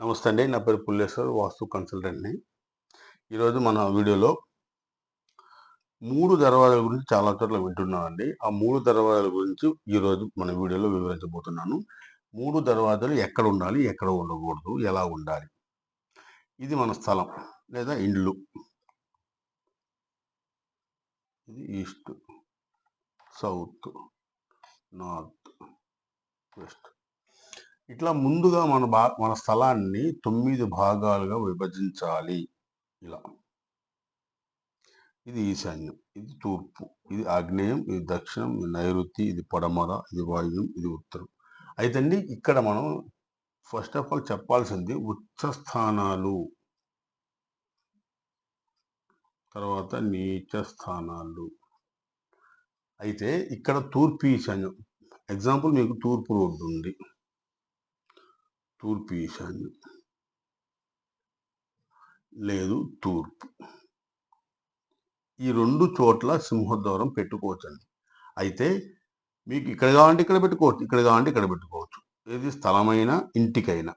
నమస్తే అండి. నా పేరు పుల్లేశ్వర్ వాస్తు కన్సల్టెంట్ని ఈరోజు మన వీడియోలో మూడు దర్వాజాల గురించి చాలా చోట్ల వింటున్నామండి. ఆ మూడు దర్వాజాల గురించి ఈరోజు మన వీడియోలో వివరించబోతున్నాను. మూడు దర్వాజాలు ఎక్కడ ఉండాలి ఎక్కడ ఉండకూడదు ఎలా ఉండాలి? ఇది మన స్థలం లేదా ఇండ్లు. ఇది ఈస్ట్ సౌత్ నార్త్ వెస్ట్. ఇట్లా ముందుగా మన బా మన స్థలాన్ని తొమ్మిది భాగాలుగా విభజించాలి. ఇలా. ఇది ఈశాన్యం. ఇది తూర్పు. ఇది ఆగ్నేయం ఇది దక్షిణం ఇది నైరుతి ఇది పడమర ఇది వాయువ్యం ఇది ఉత్తరం. అయితే అండి ఇక్కడ మనం ఫస్ట్ ఆఫ్ ఆల్ చెప్పాల్సింది ఉచ్చ స్థానాలు తర్వాత నీచ స్థానాలు అయితే ఇక్కడ తూర్పు ఈశాన్యం. ఎగ్జాంపుల్ మీకు తూర్పు రోడ్డు ఉంది. తూర్పు ఈశాన్యం లేదు తూర్పు. ఈ రెండు చోట్ల సింహద్వారం పెట్టుకోవచ్చండి. అయితే మీకు ఇక్కడ కావాలంటే ఇక్కడ పెట్టుకోవచ్చు ఇక్కడ కావాలంటే ఇక్కడ పెట్టుకోవచ్చు. ఏది స్థలమైన ఇంటికైనా.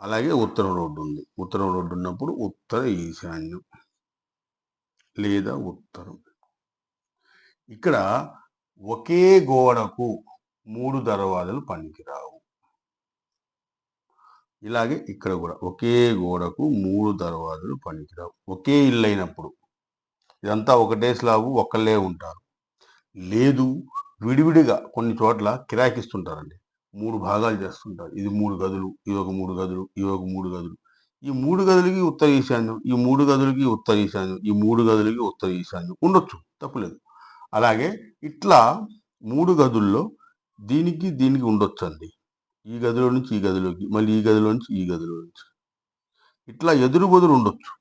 అలాగే ఉత్తరం రోడ్డు ఉంది. ఉత్తరం రోడ్డు ఉన్నప్పుడు ఉత్తర ఈశాన్యం లేదా ఉత్తరం. ఇక్కడ ఒకే గోడకు మూడు దర్వాజలు పనికిరావు. ఇలాగే ఇక్కడ కూడా ఒకే గోడకు మూడు దర్వాజలు పనికిరావు. ఒకే ఇల్లు అయినప్పుడు ఇదంతా ఒకటే స్లాబు ఒక్కళ్ళే ఉంటారు. లేదు విడివిడిగా కొన్ని చోట్ల కిరాకిస్తుంటారండి మూడు భాగాలు చేస్తుంటారు. ఇది మూడు గదులు ఇది ఒక మూడు గదులు ఇది ఒక మూడు గదులు. ఈ మూడు గదులకి ఉత్తర ఈశాన్యం ఈ మూడు గదులకి ఉత్తర ఈశాన్యం ఈ మూడు గదులకి ఉత్తర ఈశాన్యం ఉండొచ్చు తప్పులేదు. అలాగే ఇట్లా మూడు గదుల్లో దీనికి దీనికి ఉండొచ్చు అండి ఈ గదిలో నుంచి ఈ గదిలోకి మళ్ళీ ఈ గదిలో నుంచి ఈ గదిలో నుంచి. ఇట్లా ఎదురు బదురు ఉండొచ్చు.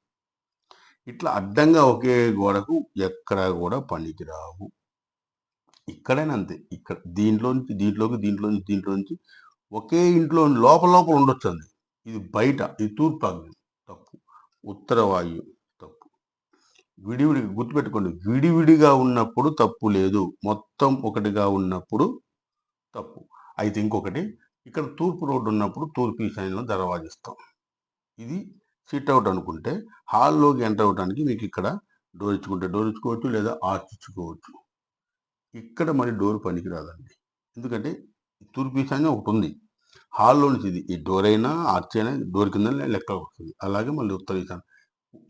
ఇట్లా అడ్డంగా ఒకే గోడకు ఎక్కడా కూడా పనికిరావు. ఇక్కడైనా అంతే. ఇక్కడ దీంట్లో నుంచి దీంట్లోకి దీంట్లో నుంచి దీంట్లో నుంచి ఒకే ఇంట్లో లోపల లోపల ఉండొచ్చు అండి ఇది బయట ఇది తూర్పు ఆగ్నేయం తప్పు. ఉత్తర వాయు తప్పు. విడివిడిగా గుర్తుపెట్టుకోండి. విడివిడిగా ఉన్నప్పుడు తప్పు లేదు. మొత్తం ఒకటిగా ఉన్నప్పుడు తప్పు. అయితే ఇంకొకటి ఇక్కడ తూర్పు రోడ్డు ఉన్నప్పుడు తూర్పు ఈశాన్యంలో దర్వాజిస్తాం ఇది సిట్ అవుట్ అనుకుంటే హాల్లోకి ఎంటర్ అవడానికి మీకు ఇక్కడ డోర్ ఇచ్చుకుంటే డోర్ ఇచ్చుకోవచ్చు లేదా ఆర్చ్ ఇచ్చుకోవచ్చు. ఇక్కడ మరి డోర్ పనికిరాదండి ఎందుకంటే తూర్పు ఈశాన్యం ఒకటి ఉంది. హాల్లో నుంచి ఇది ఈ డోర్ అయినా ఆర్చ్ అయినా డోర్ కింద లెక్క వస్తుంది. అలాగే మళ్ళీ ఉత్తర ఈశాన్యం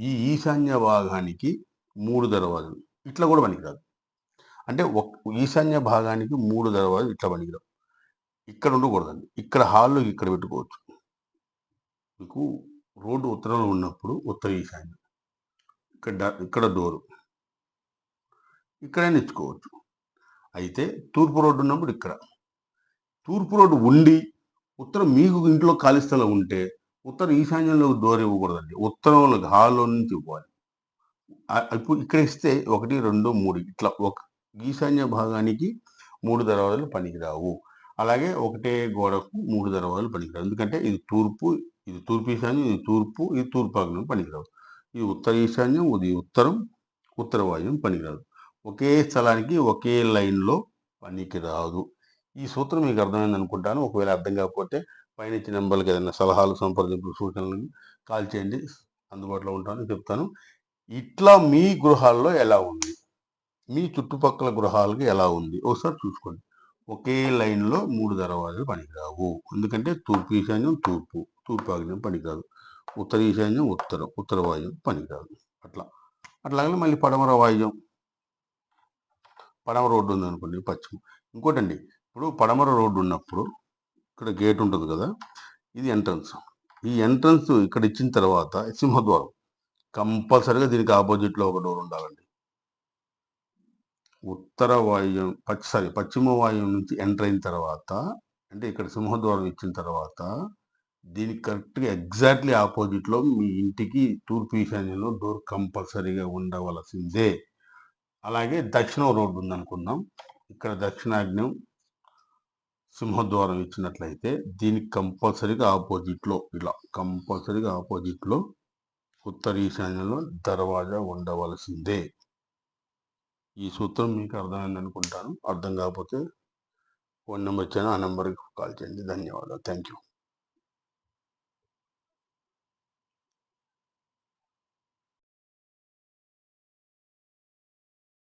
ఈ ఈశాన్య భాగానికి మూడు దర్వాజలు. ఇట్లా కూడా పనికిరాదు అంటే ఒక ఈశాన్య భాగానికి మూడు దర్వాజలు ఇట్లా పనికిరావు ఇక్కడ ఉండకూడదండి. ఇక్కడ హాల్లో ఇక్కడ పెట్టుకోవచ్చు. మీకు రోడ్డు ఉత్తరంలో ఉన్నప్పుడు ఉత్తర ఈశాన్యం ఇక్కడ ఇక్కడ డోరు ఇక్కడైనా ఇచ్చుకోవచ్చు అయితే తూర్పు రోడ్డు ఉన్నప్పుడు ఇక్కడ. తూర్పు రోడ్డు ఉండి ఉత్తరం మీకు ఇంట్లో ఖాళీ స్థలం ఉంటే ఉత్తర ఈశాన్యంలో డోర్ ఇవ్వకూడదండి. ఉత్తరంలో హాల్లో నుంచి ఇవ్వాలి. ఇప్పుడు ఇక్కడ ఇస్తే ఒకటి రెండు మూడు ఇట్లా ఒక ఈశాన్య భాగానికి మూడు దర్వాజాలు పనికిరావు. అలాగే ఒకటే గోడకు మూడు దర్వాజాలు పనికిరావు. ఎందుకంటే ఇది తూర్పు ఇది తూర్పు ఈశాన్యం ఇది తూర్పు ఇది తూర్పు ఆగ్నేయం పనికిరావు. ఇది ఉత్తర ఈశాన్యం ఇది ఉత్తరం ఉత్తర వాయువ్యం పనికిరాదు. ఒకే స్థలానికి ఒకే లైన్లో పనికిరాదు. ఈ సూత్రం మీకు అర్థమైంది అనుకుంటాను. ఒకవేళ అర్థం కాకపోతే పైన ఇచ్చిన నెంబర్కి ఏదైనా సలహాలు సంప్రదింపులు సూచనలు కాల్ చేయండి. అందుబాటులో ఉంటాను చెప్తాను. ఇట్లా మీ గృహాల్లో ఎలా ఉంది? మీ చుట్టుపక్కల గృహాలకి ఎలా ఉంది? ఒకసారి చూసుకోండి. ఒకే లైన్లో మూడు దర్వాజాలు పనికిరావు. ఎందుకంటే తూర్పు ఈశాన్యం తూర్పు. తూర్పు ఆగ్నేయం పనికిరాదు. ఉత్తర ఈశాన్యం ఉత్తరం ఉత్తర వాయుం పనికిరాదు. అట్లా. అట్లాగే మళ్ళీ పడమర వాయుం పడమర రోడ్డు ఉంది అనుకోండి పశ్చిమ. ఇంకోటండి ఇప్పుడు పడమర రోడ్డు ఉన్నప్పుడు ఇక్కడ గేట్ ఉంటుంది కదా ఇది ఎంట్రన్స్. ఈ ఎంట్రన్స్ ఇక్కడ ఇచ్చిన తర్వాత సింహద్వారం. కంపల్సరీగా దీనికి ఆపోజిట్లో ఒక డోర్ ఉండాలండి. ఉత్తర వాయువ్యం పచ్చి సారీ పశ్చిమ వాయువ్యం నుంచి ఎంటర్ అయిన తర్వాత అంటే ఇక్కడ సింహద్వారం ఇచ్చిన తర్వాత దీనికి కరెక్ట్గా ఎగ్జాక్ట్లీ ఆపోజిట్లో మీ ఇంటికి తూర్పు ఈశాన్యంలో డోర్ కంపల్సరీగా ఉండవలసిందే. అలాగే దక్షిణం రోడ్డు ఉందనుకుందాం. ఇక్కడ దక్షిణాగ్నం సింహద్వారం ఇచ్చినట్లయితే దీనికి కంపల్సరీగా ఆపోజిట్లో ఇలా కంపల్సరీగా ఆపోజిట్లో ఉత్తర ఈశాన్యంలో దర్వాజా ఉండవలసిందే. ఈ సూత్రం మీకు అర్థమైంది అనుకుంటాను. అర్థం కాకపోతే ఫోన్ నెంబర్ ఇచ్చాను ఆ నెంబర్కి కాల్ చేయండి. ధన్యవాదాలు. Thank you